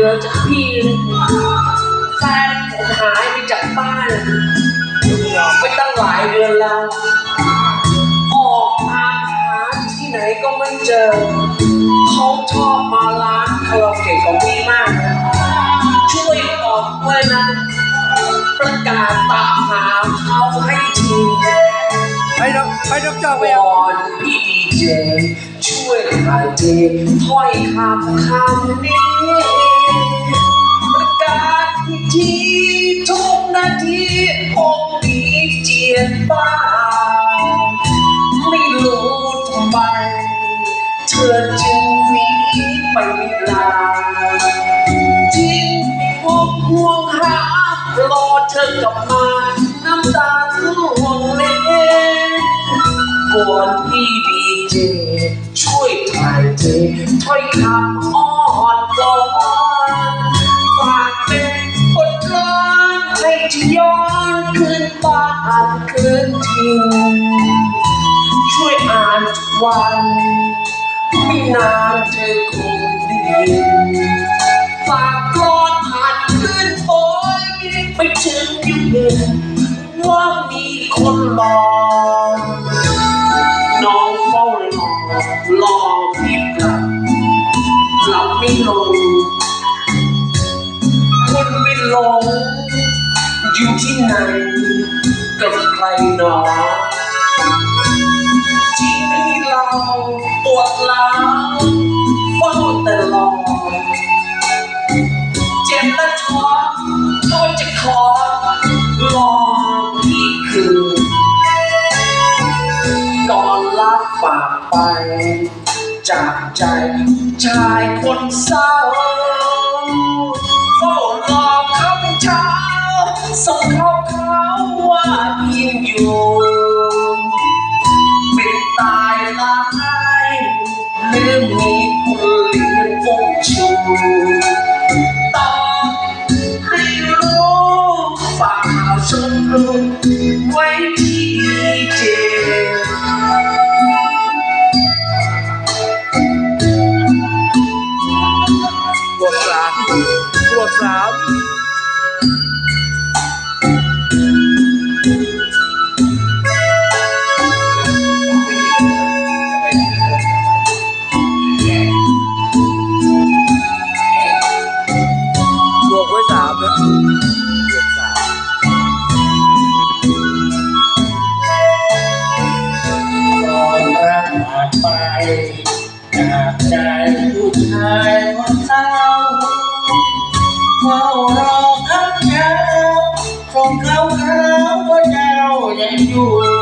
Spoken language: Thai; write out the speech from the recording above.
ดือนจากพี่เลยแฟนผมหายไปจากบ้านไปตั้งหลายเดือนแล้ว ออกตามหาที่ไหนก็ไม่เจอ เขาชอบมาร้านคาราโอเกะของพี่มาก ช่วยออกด้วยนะ ประกาศตามหาเขาให้ทีไปนกไปนกจอกไปอาอนพี่ดีเจช่วยถ่ายเทถ้อยคำคำนี้ ยนบ้าไม่รู้ทำไมเธอจึงหนีไปลาจริงพวกห่วงหารอเธอกลับมา น้ำตาล่วงเล็วอนพี่ดีเจ ช่วยถ่ายเทถ้อยค พื้นบ้านคืนถิ่นช่วยอ่านทุกวันไม่นานเธอคงได้ยินฝากกรอนผ่านขึ้นโอยไปถึงยุคหนึ่งว่ามีคนรอน้ อยู่ที่ไหนกับใครหนอ ที่มีเราปวดร้าวเฝ้าแต่รอเจ็บและท้อก็จะขอรอพี่คืนก่อนลาฝากไป จากใจชายคนเศร้า ส่งเขาเขาว่ายังอยู่เป็นตายร้ายหรือมีคนเลี้ยงฟงชูต้องให้รู้ฝากข่าวชมรู จากใจผู้ชายคนเศร้าเฝ้ารอคำเช้าส่งเขาเขาว่าเจ้ายังอยู่